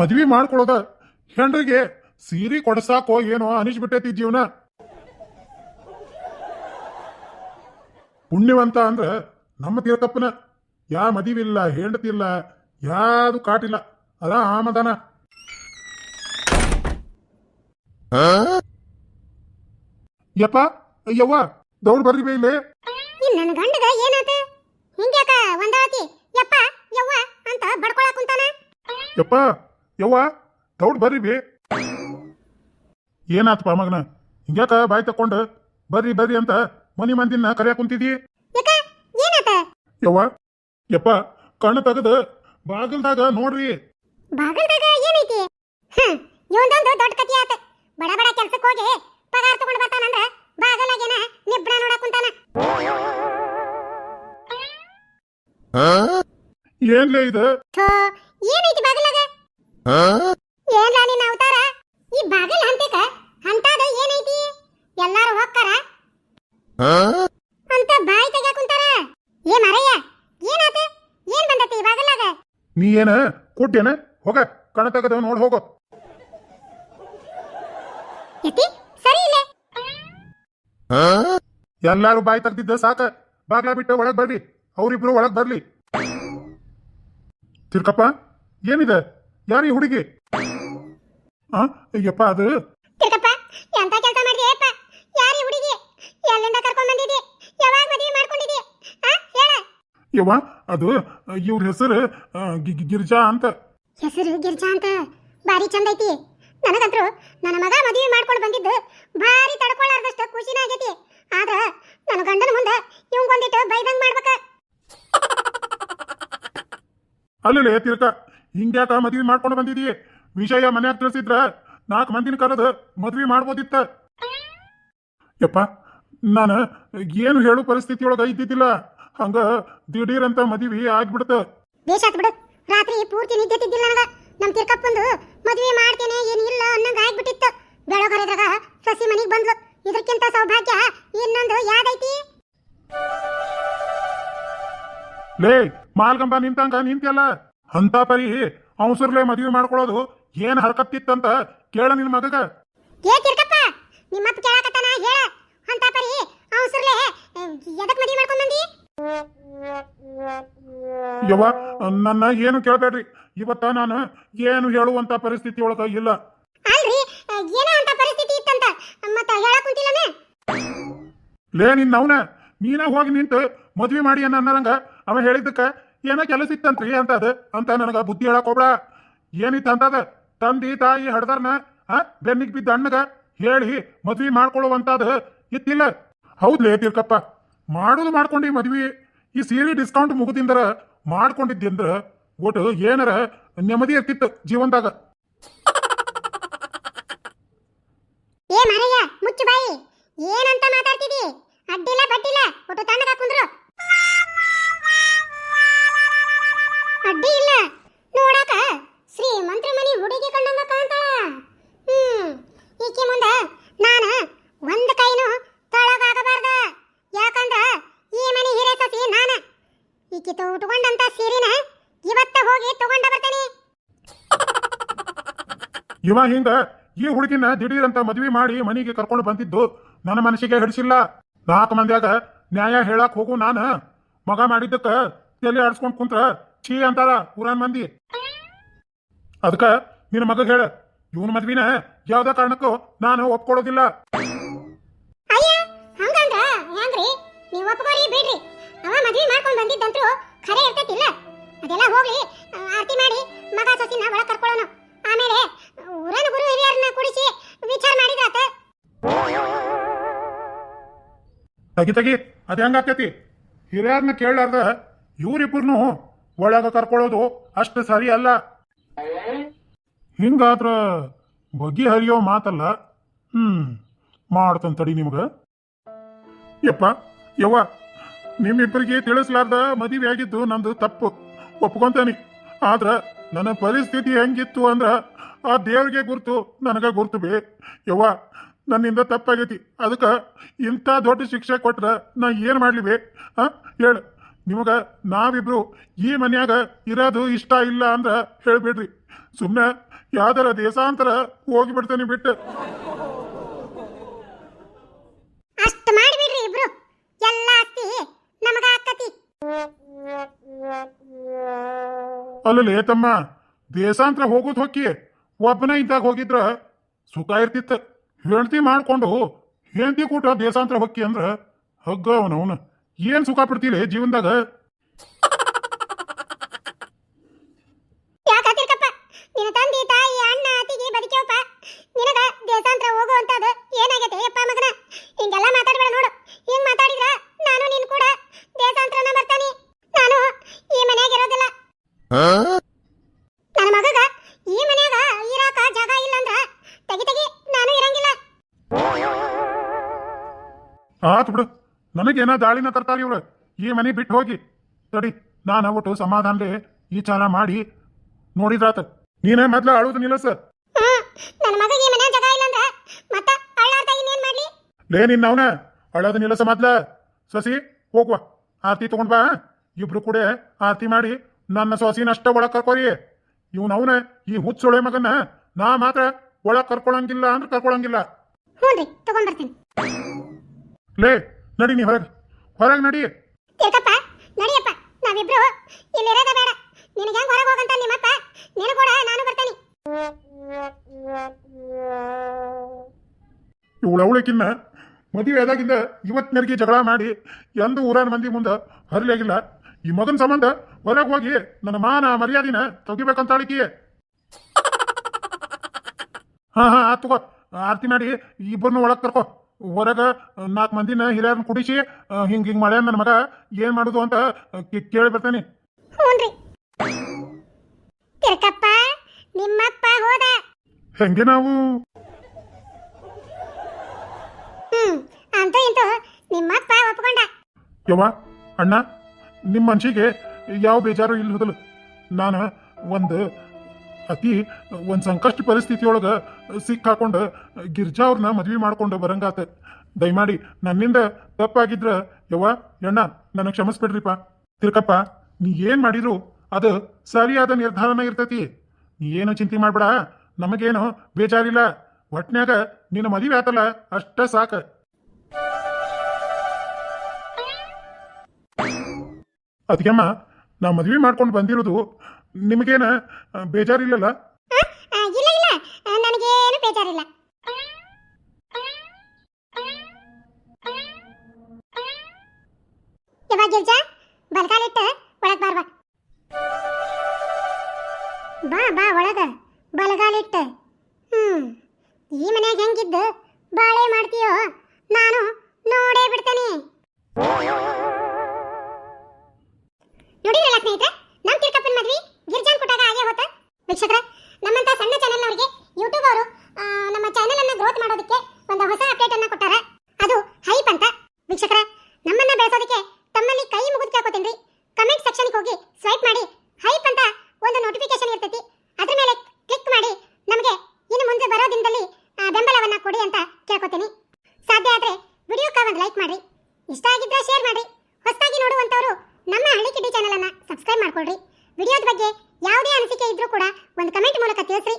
ಮದ್ವಿ ಮಾಡ್ಕೊಳೋದ? ಹೆಂಡ್ರಿಗೆ ಸೀರೆ ಕೊಡಸಾಕೋ ಏನೋ ಅನಿಸ್ಬಿಟ್ಟೈತಿ ಜೀವನ. ಪುಣ್ಯವಂತ ಅಂದ್ರ ನಮ್ಮ ತೀರ್ಕಪ್ಪನ ಯಾ ಮದಿವಿಲ್ಲ ಹೆಂಡತಿಲ್ಲ ಯಾವುದು ಕಾಟಿಲ್ಲ. ಅದ ಆಮದಾನ. ಯಪ್ಪ ಅಯ್ಯವ್ವ ದೌಡ್ ಬರ್ರಿ ಬೇ ಇಲ್ಲಿ. ನನ್ನ ಗಂಡಗ ಏನಾತ? ಹಿಂಗ್ಯಾಕ ಒಂದಾತಿ? ಯಪ್ಪ ಯವ್ವ ಅಂತ ಬಡ್ಕೊಳಕ್ ಕುಂತಾನ? ಯಪ್ಪ ಯವ್ವ ದೌಡ್ ಬರ್ರಿ ಬಿ. ಏನಾತಪ್ಪ ಮಗನ? ಹಿಂಗ್ಯಾಕ ಬಾಯ್ ತಕೊಂಡು ಬರ್ರಿ ಬರ್ರಿ ಅಂತ ಮನಿ ಮಂದಿನ ಕರೆಯಕ್ ಕುಂತಿದಿ ಯಾಕ? ಏನಾತ? ಯವ್ವ ಯಪ್ಪ ಕಣ್ಣು ತೆಗದ ಬಾಗಲ್ದಾಗ ನೋಡ್ರಿ. ಬಾಗಲ್ದಾಗ ಏನೈತಿ? ಹ್ಮ್ ಇವಂದೊಂದು ದೊಡ್ಡ ಕತಿ ಆತ. ಬಡ ಬಡ ಕೆಲ್ಸಕ್ಕೆ ಹೋಗಿ ಪಗಾರ ತಗೊಂಡ್ ಬರ್ತಾನಂದ್ರ ಬಾಗಲಾಗೇನ ನಿಬ್ರ ನೋಡಕ್ ಕುಂತಾನ. ಏನ್ಲೇ ಇದು? ಏನೈತಿ ಬಾಗಲಾಗ ಏನ್ಲ ನಿನ್ನ ಅವತಾರ? ಈ ಬಾಗಲ್ ಹಂತಕ ಹಂತಾದ ಏನೈತಿ? ಎಲ್ಲಾರು ಹೋಗ್ತಾರ? ಅಂತ ಬಾಯಿ ತೆಗ್ಯಾಕ ಕುಂತಾರ? ಏ ಮರಯ್ಯ ಏನಾತ? ಏನ್ ಬಂದತಿ ಈ ಬಾಗಲಾಗ ನೀ ಏನ? ಕೊಟ್ಟೇನ? ಹೋಗ ಕಣ ತೆಗದ ನೋಡ್ ಹೋಗೋ. ಯತಿ ಸರಿ ಇಲ್ಲ. ಎಲ್ಲಾರು ಬಾಯಿ ತೆಗ್ದಿದ್ದ ಸಾಕ. ಬಾಗ್ಲ ಬಿಟ್ಟು ಒಳಗ್ ಬರ್ರಿ ಅವ್ರಿಬ್ರು ಒಳಗ್ ಬರ್ಲಿ. ತಿರ್ಕಪ್ಪ ಏನಿದೆ? ಯಾರೀ ಹುಡುಗಿ? ಆ ಅಯ್ಯಪ್ಪ ಅದು ತಿರ್ಕಪ್ಪ ಎಂತ ಕೆಲಸ ಮಾಡಿದೆ ಅಪ್ಪ ಯಾರಿ ಹುಡುಗಿ? ಎಲ್ಲಿಂದ ಕರ್ಕೊಂಡ್ ಬಂದಿದ್ದಿ? ಯಾವಾಗ ಮದುವೆ ಮಾಡ್ಕೊಂಡಿದ್ದಿ? ಆ ಹೇಳ. ಯವ್ವ ಅದು ಇವ್ರ ಹೆಸರು ಗಿರ್ಜಾ ಅಂತ. ಹೆಸರು ಗಿರ್ಜಾ ಅಂತ? ಬಾರಿ ಚಂದ ಐತಿ. ನನಗಂತರೂ ನನ್ನ ಮಗ ಮದುವೆ ಮಾಡ್ಕೊಂಡು ಬಂದಿದ್ದು ಭಾರಿ ತಡ್ಕೊಳ್ಳಾರ್ದಷ್ಟು ಖುಷಿನ ಆಗೈತಿ. ಆದ್ರ ನನ್ನ ಗಂಡನ ಮುಂದೆ ಇವಂಗೊಂದಿಟ್ಟು ಬೈದಂಗ್ ಮಾಡ್ಬೇಕ. ಅಲ್ಲೇ ತಿರ್ಕ. ಹಿಂಗ್ಯಾಕ ಮದ್ವಿ ಮಾಡ್ಕೊಂಡು ಬಂದಿದೀ ವಿಷಯ ಮನ್ಯಾಗ ತಿಳಿಸಿದ್ರ ನಾಲ್ಕು ಮಂದಿನ ಕರೆದು ಮದ್ವಿ ಮಾಡ್ಬೋದಿತ್ತ. ಯಪ್ಪ ನಾನು ಏನು ಹೇಳು ಪರಿಸ್ಥಿತಿ ಒಳಗ ಇದ್ದಿದ್ದಿಲ್ಲ. ಹಂಗ ದಿಢೀರ್ ಅಂತ ಮದ್ವಿ ಆಗ್ಬಿಡ್ತ. ಬೇಷಾತ್ ಬಿಡು. ರಾತ್ರಿ ಪೂರ್ತಿ ನಿದ್ದೆ ತಿದ್ದಿಲ್ಲ ನನಗ ನಮ್ ತಿರ್ಕಪ್ಪಂದು ಮದ್ವಿ ಮಾಡ್ತೇನೆ ಇಲ್ಲ ಅನ್ನಂಗ ಆಗ್ಬಿಟ್ಟಿತ್ತು. ಬೆಳಗರೆದ್ರಾಗ ಸಸಿ ಮನಿಗ್ ಬಂದ್ಲು. ಇದಕ್ಕಿಂತ ಸೌಭಾಗ್ಯ ಇನ್ನೊಂದು ಯಾವ್ದೈತಿ? ಲೇ ಮಾಲ್ಗಂಬ ನಿಂತಂಗ ನಿಂತಿಯಲ್ಲ. ಅಂತ ಪರಿ ಅವಸರ್ಲೆ ಮದುವೆ ಮಾಡ್ಕೊಳ್ಳೋದು ಏನ್ ಹರಕತ್ತಿತ್ತಂತ ಕೇಳ ನಿನ್ ಮಗಗ. ಏ ತಿರ್ಕಪ್ಪ ನಿಮ್ಮಪ್ಪ ಕೇಳಾಕತ್ತಾನ ಹೇಳ. ಅಂತ ಪರಿ ಅವಸರ್ಲೆ ಎದಕ್ ಮದುವೆ ಮಾಡ್ಕೊಂಡ್ ಬಂದಿ? ಯವ್ವ ನನ್ನ ಏನು ಕೇಳಬೇಡ್ರಿ. ಇವತ್ತ ನಾನು ಏನು ಹೇಳುವಂತ ಪರಿಸ್ಥಿತಿ ಒಳಗ ಇಲ್ಲ. ಅಲ್ರಿ ಏನೋ ಅಂತ ಪರಿಸ್ಥಿತಿ ಇತ್ತಂತ. ಮತ್ತ ಹೇಳಕ್ ಕುಂತಿಲ್ಲನ? ಲೇ ನಿನ್ನ ಅವನ ನೀನ ಹೋಗಿ ನಿಂತು ಮದ್ವಿ ಮಾಡಿ ಅನ್ನ ಅನ್ನರಂಗ ಅವ ಹೇಳಿದ್ದಕ್ಕ ಏನೋ ಕೆಲಸ ಇತ್ತಂತ್ರಿ ಅಂತದ ಅಂತ ನನಗ ಬುದ್ಧಿ ಹೇಳಕ್ ಏನಿತ್ತ ಅಂತದ ತಂದಿ ತಾಯಿ ಹಡ್ದಾರ್ನ, ಆ, ಬೆನ್ನಿಗೆ ಬಿದ್ದ ಅಣ್ಣಗ ಹೇಳಿ ಮದ್ವಿ ಮಾಡ್ಕೊಳ್ಳುವಂತದ ಇತ್ತಿಲ್ಲ. ಹೌದ್ಲೇ ತಿರ್ಕಪ್ಪ, ಮಾಡುದು ಮಾಡ್ಕೊಂಡಿ ಮದ್ವಿ. ಈ ಸೀರೆ ಡಿಸ್ಕೌಂಟ್ ಮುಗುದಿಂದ್ರ ಮಾಡ್ಕೊಂಡಿದ್ದಂದ್ರ ಒಟ್ಟು ಏನರ ನೆಮ್ಮದಿ ಇರ್ತಿತ್ತು ಜೀವನದಾಗ. ಏ ಮುಚ್ಚು ಏನಂತ ಮಾತಾಡ್ತಿದಿ? ತ ಉಟ್ಕೊಂಡಂತ ಸೀರಿನ ಇವತ್ತ ಹೋಗಿ ತಗೊಂಡ ಬರ್ತೇನೆ. ಇವ ಹಿಂಗ ಈ ಹುಡುಗಿನ ದಿಢೀರಂತ ಮದ್ವಿ ಮಾಡಿ ಮನೆಗೆ ಕರ್ಕೊಂಡು ಬಂದಿದ್ದು ನನ್ನ ಮನಸ್ಸಿಗೆ ಹಿಡಿಸಿಲ್ಲ. ನಾಲ್ಕು ಮಂದ್ಯಾಗ ನ್ಯಾಯ ಹೇಳಕ್ ಹೋಗು ನಾನ. ಮಗ ಮಾಡಿದ್ದಕ್ಕ ತಲೆ ಆಡ್ಸ್ಕೊಂಡ್ ಕುಂತ್ರ ಛೀ ಅಂತಾರ ಊರನ್ ಮಂದಿ. ಅದಕ್ಕ ನಿನ್ನ ಮಗ ಹೇಳ ಇವನ್ ಮದ್ವಿನ ಯಾವ್ದ ಕಾರಣಕ್ಕೂ ನಾನು ಒಪ್ಕೊಳ್ಳೋದಿಲ್ಲ ಅಯ್ಯ ಹಂಗಂದ್ರ ಹೆಂಗ್ರಿ ನೀವು ಒಪ್ಕೋರಿ ಬಿಡ್ರಿ. ಅವ ಮದ್ವಿ ಮಾಡ್ಕೊಂಡ್ ಬಂದಿದ್ದಂತ್ರು ಖರೆ ಇರ್ತೈತಿಲ್ಲ? ಅದೆಲ್ಲ ಹೋಗ್ಲಿ, ಆರತಿ ಮಾಡಿ ಮಗ ಸೊಸಿನ ಒಳಗೆ ಕರ್ಕೊಳ್ಳೋಣ ಆಮೇಲೆ ಊರನ ಗುರು ಹಿರಿಯರನ್ನ ಕುಡಿಸಿ ವಿಚಾರ ಮಾಡಿದಾತ ತಗಿ ತಗಿ, ಅದ ಹೆಂಗಾಗ್ತೈತಿ ಹಿರಿಯರನ್ನ ಕೇಳಲಾರ್ದ ಇವರಿಬ್ಬರನ್ನು ಒಳಗೆ ಕರ್ಕೊಳ್ಳೋದು ಅಷ್ಟು ಸರಿ ಅಲ್ಲ. ಹಿಂಗಾದ್ರ ಬಗ್ಗೆ ಹರಿಯೋ ಮಾತಲ್ಲ? ಹ್ಮ್ ಮಾಡ್ತಂತಡಿ ನಿಮ್ಗ. ಯಪ್ಪ, ಯವ್ವ ನಿಮ್ಮಿಬ್ಬರಿಗೆ ತಿಳಿಸ್ಲಾರ್ದ ಮದುವೆ ಆಗಿದ್ದು ನಂದು ತಪ್ಪು. ಒಪ್ಕೊಂತಾನೆ. ಆದ್ರ ನನ್ನ ಪರಿಸ್ಥಿತಿ ಹೆಂಗಿತ್ತು ಅಂದ್ರ ಆ ದೇವ್ರಿಗೆ ಗುರ್ತು, ನನಗ ಗುರ್ತು ಬೇ. ಯವ್ವ, ನನ್ನಿಂದ ತಪ್ಪಾಗೈತಿ. ಅದಕ್ಕೆ ಇಂಥ ದೊಡ್ಡ ಶಿಕ್ಷೆ ಕೊಟ್ರ ನಾ ಏನು ಮಾಡ್ಲಿ ಬೇ? ಹಾ? ಹೇಳ. ನಿಮಗ ನಾವಿಬ್ರು ಈ ಮನ್ಯಾಗ ಇರೋದು ಇಷ್ಟ ಇಲ್ಲ ಅಂದ್ರ ಹೇಳ್ಬಿಡ್ರಿ. ಸುಮ್ಮನೆ ಯಾವ್ದಾರ ದೇಶಾಂತರ ಹೋಗಿಬಿಡ್ತೇನೆ ಬಿಟ್ಟು. ಅಲ್ಲಲೇ ತಮ್ಮ, ದೇಶಾಂತರ ಹೋಗೋದು ಹೊಕ್ಕಿ, ಒಬ್ಬನೇ ಇದ್ದಾಗ ಹೋಗಿದ್ರ ಸುಖ ಇರ್ತಿತ್ತು. ಹೆಂಡತಿ ಮಾಡಿಕೊಂಡು ಹೆಂಡತಿ ಕೂಟ ದೇಶಾಂತರ ಹೊಕ್ಕಿ ಅಂದ್ರೆ ಹಗ್ಗ ಅವನವನು. ಏನು ಸುಖ ಪಡ್ತೀರಿ ಜೀವನದಾಗ ಯಾಕತ್ತಿರ್ಕಪ್ಪ ನಿನ್ನ ತಂದೆ ತಾಯಿ ಅಣ್ಣ ಅತ್ತಿಗೆ ಬದುಕ್ಯವಪ್ಪ ನಿನಗ ದೇಶಾಂತರ ಹೋಗು ಅಂತದ ಏನಾಗೈತೆ ಯಪ್ಪ ಮಗನ ಹಿಂಗೆಲ್ಲ ಮಾತಾಡ್ಬೇಡ ನೋಡು ಹಿಂಗ್ ಮಾತಾಡಿದ್ರ ನಾನು ನಿನ್ ಕೂಡ ದೇಶಾಂತರನ ಬರ್ತಾನೆ ನಾನು ಈ ಮನ್ಯಾಗ ಇರೋದಿಲ್ಲ ನನ್ನ ಮಗಗ ಈ ಮನ್ಯಾಗ ಇರಾಕ ಜಾಗ ಇಲ್ಲ ಅಂದ್ರ ತೆಗಿ ತೆಗಿ ನಾನು ಇರಂಗಿಲ್ಲ ಆತ್ ಬಿಡು ನನಗೇನ ದಾಳಿನ ತರ್ತಾರೆ ಇವ್ರು? ಈ ಮನೆ ಬಿಟ್ಟು ಹೋಗಿ. ತಡಿ ನಾನು ಒಟ್ಟು ಸಮಾಧಾನಲೆ ಈ ಚಾಲ ಮಾಡಿ ನೋಡಿದ್ರಾತ. ನೀನೇ ಮೊದ್ಲ ಅಳುದು ನಿಲ್ಲಸ ನನ್ನ ಮಗ ಈ ಮನೆ ಜಾಗ ಇಲ್ಲ ಅಂದ್ರೆ ಮತ್ತ ಅಳ್ಳಾರ್ದ ಇನ್ನೇನ್ ಮಾಡ್ಲಿ? ಲೇ ನಿನ್ನ ಅವನ. ಅಳೋದು ನಿಲ್ಲಸ ಮೊದ್ಲ. ಸಸಿ ಹೋಗ್ವಾ. ಆರತಿ ತಗೊಂಡ್ ಬಾ. ಇಬ್ರು ಕೂಡ ಆರತಿ ಮಾಡಿ ನನ್ನ ಸೊಸಿನ ಅಷ್ಟ ಒಳಗ್ ಕರ್ಕೋರಿ. ಇವನವನ ಈ ಹುಚ್ಚೊಳೆ ಮಗನ ನಾ ಮಾತ್ರ ಒಳಗ್ ಕರ್ಕೊಳಂಗಿಲ್ಲ ಅಂದ್ರೆ ಕರ್ಕೊಳಂಗಿಲ್ಲ. ಹ್ಞೂನ್ರಿ ತಗೊಂಡ್ ಬರ್ತೀನಿ. ಲೇ ನಡಿ ನೀ ಹೊರಗೆ. ಹೊರಗೆ ನಡಿ. ತಿರ್ಕಪ್ಪ ನಡಿಯಪ್ಪ ನಾವಿಬ್ರು ಇಲ್ಲಿ ಇರೋದ ಬೇಡ. ನಿನಗೆ ಹೆಂಗ್ ಹೊರಗೆ ಹೋಗಂತ ನಿಮ್ಮಪ್ಪ? ನೀನು ಕೂಡ ನಾನು ಬರ್ತೀನಿ. ಇವಳು ಅವಳಕ್ಕಿನ್ನ ಮದುವೆ ಆದಾಗಿಂದ ಇವತ್ತಿನರಿಗೆ ಜಗಳ ಮಾಡಿ ಎಂದು ಊರಾನ ಮಂದಿ ಮುಂದೆ ಹರಿಲಾಗಿಲ್ಲ. ಈ ಮಗನ ಸಂಬಂಧ ಹೊರಗೆ ಹೋಗಿ ನನ್ನ ಮಾನ ಮರ್ಯಾದಿನ ತೆಗಿಬೇಕಂತ ಅಳಿಕೆ ಹಾ ಹಾ ಆತ್ ತಗೋ ಆರತಿ ಮಾಡಿ ಇಬ್ಬರನ್ನು ಒಳಗೆ ಕರ್ಕೋ. ಹೊರಗ ನಾಲ್ಕು ಮಂದಿನ ಹಿರಿಯರನ್ನ ಕುಡಿಸಿ ಹಿಂಗೆ ಹಿಂಗೆ ಮಾಡ್ಯಾನ ನನ್ನ ಮಗ. ಏನು ಮಾಡುದು ಅಂತ ಕೇಳಿ ಬರ್ತೇನೆ. ಹ್ಞೂನ್ರಿ ತಿರ್ಕಪ್ಪ ನಿಮ್ಮಪ್ಪ ಹೋದ. ಹೆಂಗೆ ನಾವು? ಹ್ಮ್ ಅಂತ ಇಂತೂ ನಿಮ್ಮಪ್ಪ ಒಪ್ಕೊಂಡ. ಯವ್ವ ಅಣ್ಣ ನಿಮ್ಮ ಮನ್ಸಿಗೆ ಯಾವ ಬೇಜಾರು ಇಲ್ಲ ಹೋದಲು? ನಾನು ಒಂದು ಅತಿ, ಒಂದು ಸಂಕಷ್ಟ ಪರಿಸ್ಥಿತಿಯೊಳಗೆ ಸಿಕ್ಕಾಕೊಂಡು ಗಿರ್ಜಾ ಅವ್ರನ್ನ ಮದ್ವೆ ಮಾಡ್ಕೊಂಡು ಬರಂಗಾತ. ದಯಮಾಡಿ, ನನ್ನಿಂದ ತಪ್ಪಾಗಿದ್ರ, ಯವ್ವ ಎಣ್ಣ ನನಗೆ ಕ್ಷಮಿಸ್ಬಿಡ್ರಿಪ್ಪ. ತಿರ್ಕಪ್ಪ, ನೀ ಏನು ಮಾಡಿದ್ರು, ಅದು ಸರಿಯಾದ ನಿರ್ಧಾರನ ಇರ್ತೈತಿ. ನೀ ಏನು ಚಿಂತೆ ಮಾಡ್ಬೇಡ, ನಮಗೇನು ಬೇಜಾರಿಲ್ಲ. ಒಟ್ನ್ಯಾಗ ನಿನ್ನ ಮದುವೆ ಆತಲ್ಲ, ಅಷ್ಟ ಸಾಕ. ಅದಕ್ಕೆಮ್ಮ ನಾ ಮದ್ವೆ ಮಾಡ್ಕೊಂಡು ಬಂದಿರೋದು ನಿಮಗೇನ ಬೇಜಾರಿಲ್ಲಲ್ಲ? ಇಲ್ಲ ಇಲ್ಲ. ನನಗೇನು ಬೇಜಾರಿಲ್ಲ. ಯಾವಾಗ ಗಿರ್ಜಾ ಸ್ವೈಪ್ ಮಾಡಿ. ಹೈಪ್ ಅಂತ ಒಂದು ನೋಟಿಫಿಕೇಶನ್ ಇರ್ತೈತಿ. ಅದ್ರ ಮೇಲೆ ಕ್ಲಿಕ್ ಮಾಡಿ. ನಮಗೆ ಇನ್ನು ಮುಂದೆ ಬರೋ ದಿನದಲ್ಲಿ ಬೆಂಬಲವನ್ನ ಕೊಡಿ ಅಂತ ಕೇಳ್ಕೊತೀನಿ. ಸಾಧ್ಯ ಆದ್ರೆ ವಿಡಿಯೋ ಒಂದು ಲೈಕ್ ಮಾಡಿ ಇಷ್ಟ ಆಗಿದ್ರೆ ಶೇರ್ ಮಾಡಿ ಹೊಸದಾಗಿ ನೋಡುವಂತವರು ನಮ್ಮ ಹಳ್ಳಿ ಕಿಡಿ ಚಾನೆಲ್ ಅನ್ನ ಸಬ್ಸ್ಕ್ರೈಬ್ ಮಾಡ್ಕೊಳ್ರಿ. ವಿಡಿಯೋದ ಬಗ್ಗೆ ಯಾವುದೇ ಅನಿಸಿಕೆ ಇದ್ರೂ ಕೂಡ ಒಂದು ಕಮೆಂಟ್ ಮೂಲಕ ತಿಳಿಸ್ರಿ.